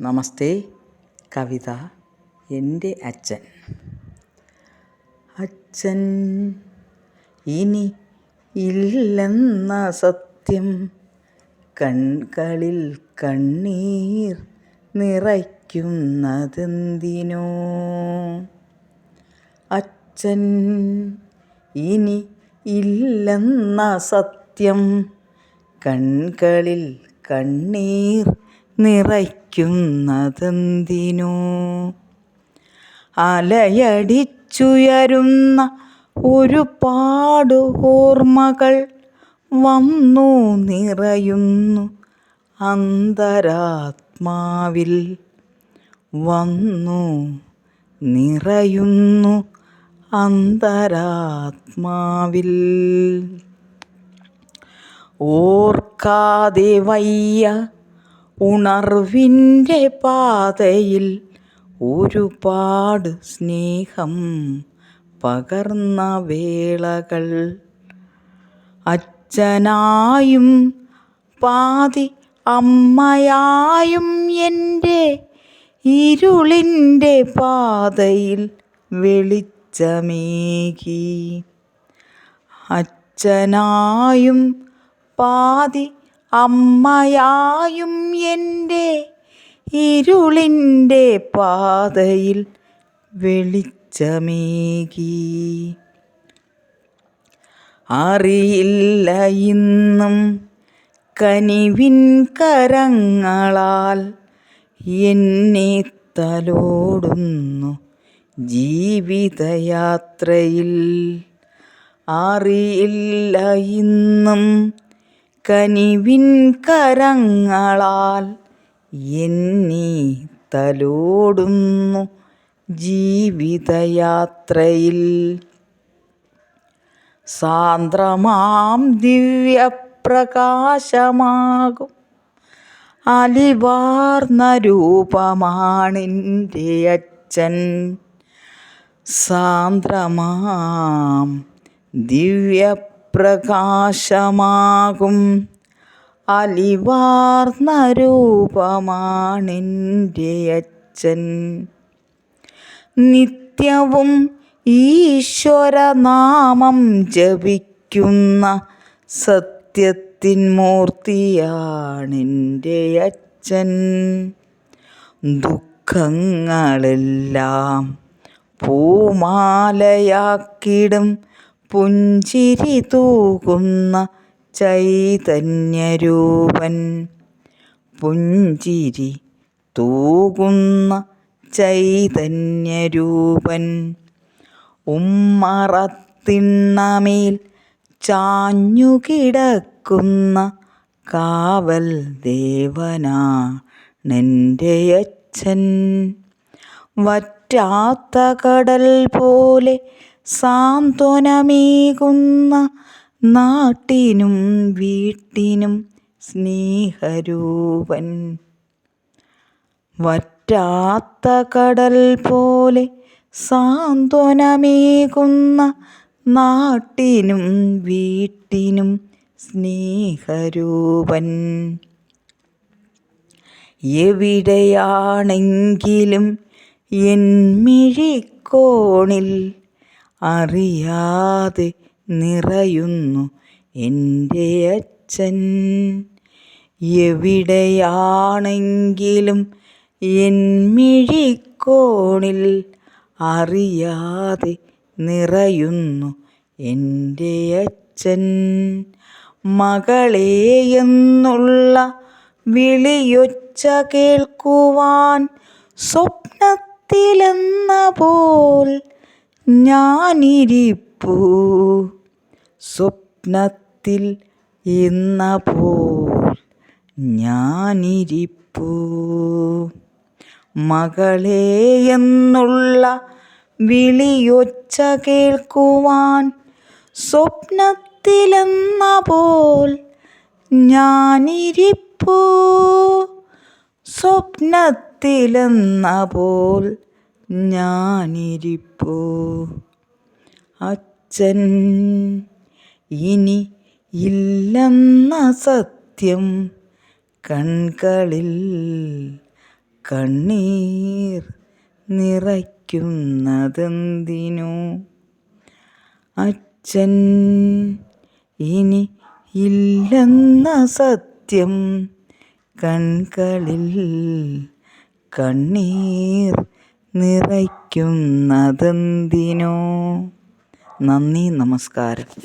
നമസ്തേ കവിത എന്റെ അച്ഛൻ. അച്ഛൻ ഇനി ഇല്ലെന്ന സത്യം. കൺകളിൽ കണ്ണീർ നിറയ്ക്കുന്നതെന്തിനോ. അച്ഛൻ ഇനി ഇല്ലെന്ന സത്യം. കൺകളിൽ കണ്ണീർ നിറയ്ക്കുന്നതെന്തിനോ അലയടിച്ചുയരുന്ന ഒരുപാട് ഓർമ്മകൾ വന്നു നിറയുന്നു അന്തരാത്മാവിൽ. വന്നു നിറയുന്നു അന്തരാത്മാവിൽ. ഓർക്കാതെ വയ്യ ഉണർവിന്റെ പാതയിൽ ഒരുപാട് സ്നേഹം പകർന്ന വേളകൾ. അച്ഛനായും പാതി അമ്മയായും എന്റെ ഇരുളിന്റെ പാതയിൽ വെളിച്ചമേകി. അച്ഛനായും പാതി അമ്മയായും എന്റെ ഇരുളിന്റെ പാതയിൽ വെളിച്ചമേകി. അറിയില്ല ഇന്നും കനിവിൻ കരങ്ങളാൽ എന്നെ തലോടുന്നു ജീവിതയാത്രയിൽ. അറിയില്ല ഇന്നും കനിവിൻ കരങ്ങളാൽ എന്നെ തലോടുന്നു ജീവിതയാത്രയിൽ. സാന്ദ്രമാം ദിവ്യപ്രകാശമാകും. അലിവാർന്ന രൂപമാണിന്റെ അച്ഛൻ. സാന്ദ്രമാം ദിവ്യപ്രകാശമാകും അലിവാർന്ന രൂപമാണെന്റെ അച്ഛൻ. നിത്യവും ഈശ്വരനാമം ജപിക്കുന്ന സത്യത്തിൻ മൂർത്തിയാണെന്റെ അച്ഛൻ. ദുഃഖങ്ങളെല്ലാം പൂമാലയാക്കിടും പുഞ്ചിരി തൂകുന്ന ചൈതന്യരൂപൻ. പുഞ്ചിരി തൂകുന്ന ചൈതന്യരൂപൻ. ഉമ്മറത്തിണ്ണമേൽ ചാഞ്ഞുകിടക്കുന്ന കാവൽ ദേവനാണെന്റെ അച്ഛൻ. വറ്റാത്ത കടൽ പോലെ സാന്ത്വനമേകുന്ന നാട്ടിനും വീട്ടിനും സ്നേഹരൂപൻ. വറ്റാത്ത കടൽ പോലെ സാന്ത്വനമേകുന്ന നാട്ടിനും വീട്ടിനും സ്നേഹരൂപൻ. എവിടെയാണെങ്കിലും എൻ മിഴിക്കോണിൽ അറിയാതെ നിറയുന്നു എന്റെ അച്ഛൻ. എവിടെയാണെങ്കിലും എൻ മിഴിക്കോണിൽ അറിയാതെ നിറയുന്നു എന്റെ അച്ഛൻ. മകളെ എന്നുള്ള വിളിയൊച്ച കേൾക്കുവാൻ സ്വപ്നത്തിലെന്ന പോൽ ഞാനിരിപ്പൂ സ്വപ്നത്തിൽ എന്ന പോൽ ഞാനിരിപ്പൂ. മകളെ എന്നുള്ള വിളിയൊച്ച കേൾക്കുവാൻ സ്വപ്നത്തിലെന്ന പോൽ ഞാനിരിപ്പൂ. സ്വപ്നത്തിലെന്ന പോൽ ഞാനിരിപ്പൂ. അച്ഛൻ ഇനി ഇല്ലെന്ന സത്യം കൺകളിൽ കണ്ണീർ നിറയ്ക്കുന്നതെന്തിനു? അച്ഛൻ ഇനി ഇല്ലെന്ന സത്യം കൺകളിൽ കണ്ണീർ നിറയ്ക്കുന്നതെന്തിനോ. നന്ദി നമസ്കാരം.